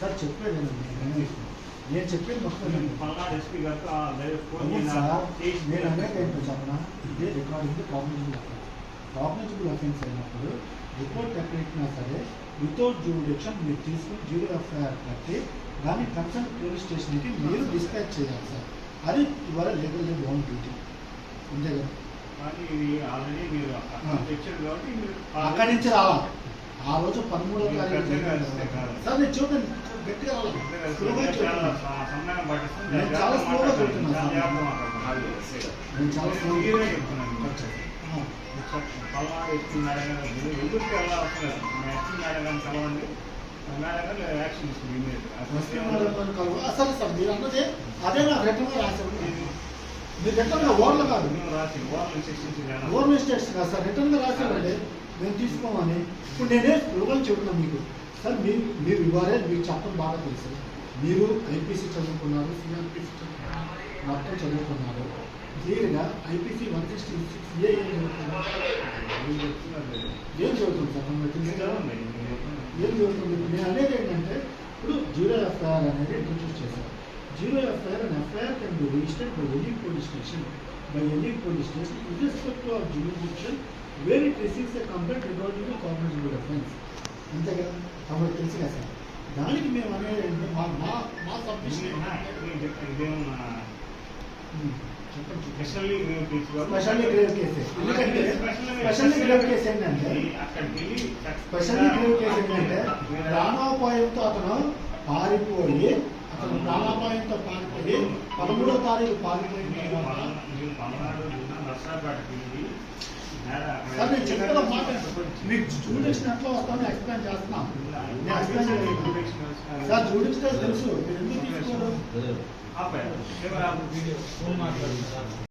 Sir చెప్పేది వినండి. నేను చెప్పేది మొత్తం నేను అనేది ఏంటో చెప్పనా? ఇదే recording cognizable offence cognizable offence అయినప్పుడు రిపోర్ట్ ఎక్కడెక్కినా సరే వితౌట్ జ్యూడిక్షన్ మీరు తీసుకుని జ్యూరీ ఎఫ్ఐఆర్ కట్టి దాన్ని కన్సర్న్ పోలీస్ స్టేషన్కి మీరు డిస్పాచ్ చేయాలి సార్. అది ఇవాళ లీగల్ ఓన్ డ్యూటీ అంతే కదా? అక్కడ నుంచి రావాలి. ఆ రోజు పదమూడో తారీఖు. సార్ నేను చూడండి. చాలా స్లోగా. నేను స్లోగా. పల్నాడు ఎదురుకి వెళ్ళాల్సిన కలవండి. అసలు సార్ మీరు అన్నదే. అదే నా రిటర్న్ రాశారు. మీరు రిటర్న్ ఓర్లు కాదు. మేము రాసి ఓవర్లు శిక్షించి ఓర్ మిస్టేక్స్ కాదు సార్. రిటర్న్ రాశారండి. మేము తీసుకోమని. ఇప్పుడు నేనే స్లోగన్ చెబుతున్నాను మీకు. సార్ మీరు మీరు ఇవ్వాలే మీకు చెప్పడం బాగా తెలుసు. మీరు ఐపీసీ చదువుకున్నారు సిఆర్పిసి చదువుకున్నారు మొత్తం చదువుకున్నారు. క్లియర్గా IPC one sixty six A చదువుతుంది సార్? మీకు తెలుసు ఏం జరుగుతుంది ఇప్పుడు నేను అనేది ఏంటంటే ఇప్పుడు జీరో ఎఫ్ఐఆర్ అనేది ఇంట్రడ్యూస్ చేశారు. Zero FIR and FIR can be registered by any police station by any police station irrespective of jurisdiction where it receives a complaint regarding cognizable offence అంతే కదా కాబట్టి తెలుసు కదా సార్? దానికి మేము అనేది మా మా మా సబ్మిషన్ ఇదేమన్నా చెప్పండి. స్పెషల్లీ మేము తీసుకోవాలి స్పెషల్లీ గ్రేవ్ కేసు. ఎందుకంటే స్పెషల్లీ గ్రేవ్ కేసు ఏంటంటే అక్కడికి వెళ్ళి స్పెషల్లీ గ్రేవ్ కేసు ఏంటంటే ప్రాణాపాయంతో అతను పారిపోయి అతను ప్రాణాపాయంతో పారిపోయి పదమూడో తారీఖు పారిపోయిన తర్వాత పల్నాడు నర్సాపేటకి చెప్పిన మాట మీకు జూడిక్షన్ ఎట్లా ఎక్స్ప్లెయిన్ చేస్తున్నాం. సార్ తెలుసు. మీరు ఎందుకు తీసుకోరు?